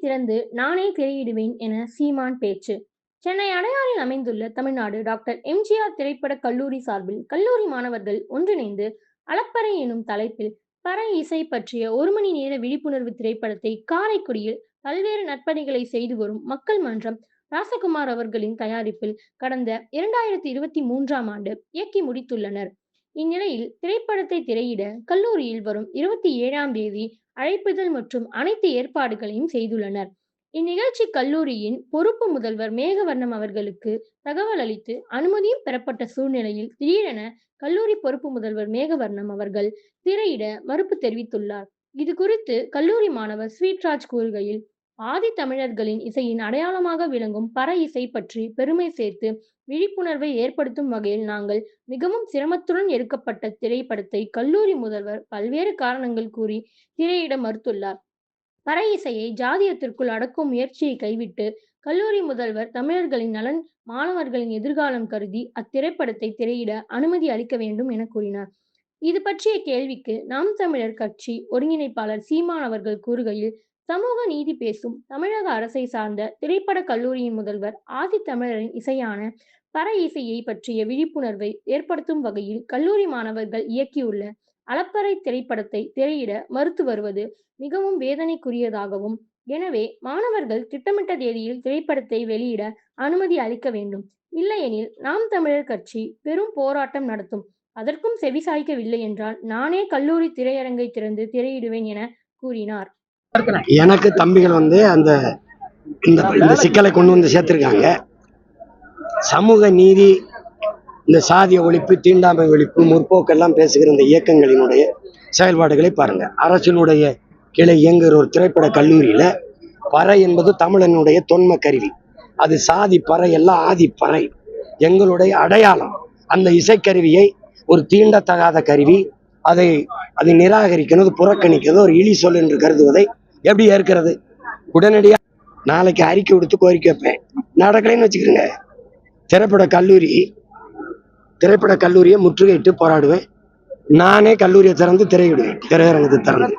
திறந்து நானே திரையிடுவேன் என சீமான் பேச்சு. சென்னை அடையாறில் அமைந்துள்ள தமிழ்நாடு டாக்டர் எம்ஜிஆர் திரைப்பட கல்லூரி சார்பில் கல்லூரி மாணவர்கள் ஒன்றிணைந்து அளப்பறை எனும் தலைப்பில் பறை இசை பற்றிய ஒரு மணி நேர விழிப்புணர்வு திரைப்படத்தை காரைக்குடியில் பல்வேறு நற்பணிகளை செய்து வரும் மக்கள் மன்றம் ராசகுமார் அவர்களின் தயாரிப்பில் கடந்த இரண்டாயிரத்தி இருபத்தி மூன்றாம் ஆண்டு இயக்கி முடித்துள்ளனர். இந்நிலையில் திரைப்படத்தை திரையிட கல்லூரியில் வரும் இருபத்தி ஏழாம் தேதி அழைப்புதல் மற்றும் அனைத்து ஏற்பாடுகளையும் செய்துள்ளனர். இந்நிகழ்ச்சி கல்லூரியின் பொறுப்பு முதல்வர் மேகவர்ணம் அவர்களுக்கு தகவல் அளித்து அனுமதியும் பெறப்பட்ட சூழ்நிலையில் திடீரென கல்லூரி பொறுப்பு முதல்வர் மேகவர்ணம் அவர்கள் திரையிட மறுப்பு தெரிவித்துள்ளார். இது குறித்து கல்லூரி மாணவர் ஸ்வீட்ராஜ் கூறுகையில் ஆதி தமிழர்களின் இசையின் அடையாளமாக விளங்கும் பற இசை பற்றி பெருமை சேர்த்து விழிப்புணர்வை ஏற்படுத்தும் வகையில் நாங்கள் மிகவும் சிரமத்துடன் எடுக்கப்பட்ட திரைப்படத்தை கல்லூரி முதல்வர் பல்வேறு காரணங்கள் கூறி திரையிட மறுத்துள்ளார். பறை இசையை ஜாதியத்திற்குள் அடக்கும் முயற்சியை கைவிட்டு கல்லூரி முதல்வர் தமிழர்களின் நலன் மாணவர்களின் எதிர்காலம் கருதி அத்திரைப்படத்தை திரையிட அனுமதி அளிக்க வேண்டும் என கூறினார். இது பற்றிய கேள்விக்கு நாம் தமிழர் கட்சி ஒருங்கிணைப்பாளர் சீமான் அவர்கள் கூறுகையில் சமூக நீதி பேசும் தமிழக அரசை சார்ந்த திரைப்பட கல்லூரியின் முதல்வர் ஆதி தமிழரின் இசையான பற இசையை பற்றிய விழிப்புணர்வை ஏற்படுத்தும் வகையில் கல்லூரி மாணவர்கள் இயக்கியுள்ள அளப்பறை திரைப்படத்தை திரையிட மறுத்து வருவது மிகவும் வேதனைக்குரியதாகவும் எனவே மாணவர்கள் திட்டமிட்ட தேதியில் திரைப்படத்தை வெளியிட அனுமதி அளிக்க வேண்டும். இல்லையெனில் நாம் தமிழர் கட்சி பெரும் போராட்டம் நடத்தும். அதற்கும் செவிசாய்க்கவில்லை என்றால் நானே கல்லூரி திரையரங்கை திறந்து திரையிடுவேன் என கூறினார். எனக்கு தம்பிகள் வந்து அந்த இந்த இந்த சிக்கலை கொண்டு வந்து சேர்த்திருக்காங்க. சமூக நீதி இந்த சாதிய ஒழிப்பு தீண்டாமை ஒழிப்பு முற்போக்கெல்லாம் பேசுகிற இந்த இயக்கங்களினுடைய செயல்பாடுகளை பாருங்க. அரசினுடைய கிளை இயங்குகிற ஒரு திரைப்பட கல்லூரியில பறை என்பது தமிழனுடைய தொன்ம கருவி. அது சாதி பறை எல்லாம் ஆதி பறை. எங்களுடைய அடையாளம் அந்த இசைக்கருவியை ஒரு தீண்டத்தகாத கருவி அதை அதை நிராகரிக்கணும் புறக்கணிக்கிறது ஒரு இழி சொல் என்று கருதுவதை எப்படி ஏற்கிறது? உடனடியாக நாளைக்கு அறிக்கை விடுத்து கோரிக்கை வைப்பேன். நடக்கலைன்னு வச்சுக்கிறேங்க திரைப்பட கல்லூரி திரைப்பட கல்லூரியை முற்றுகையிட்டு போராடுவேன். நானே கல்லூரியை திறந்து திரையிடுவேன். திரையரங்கத்தை திறந்து.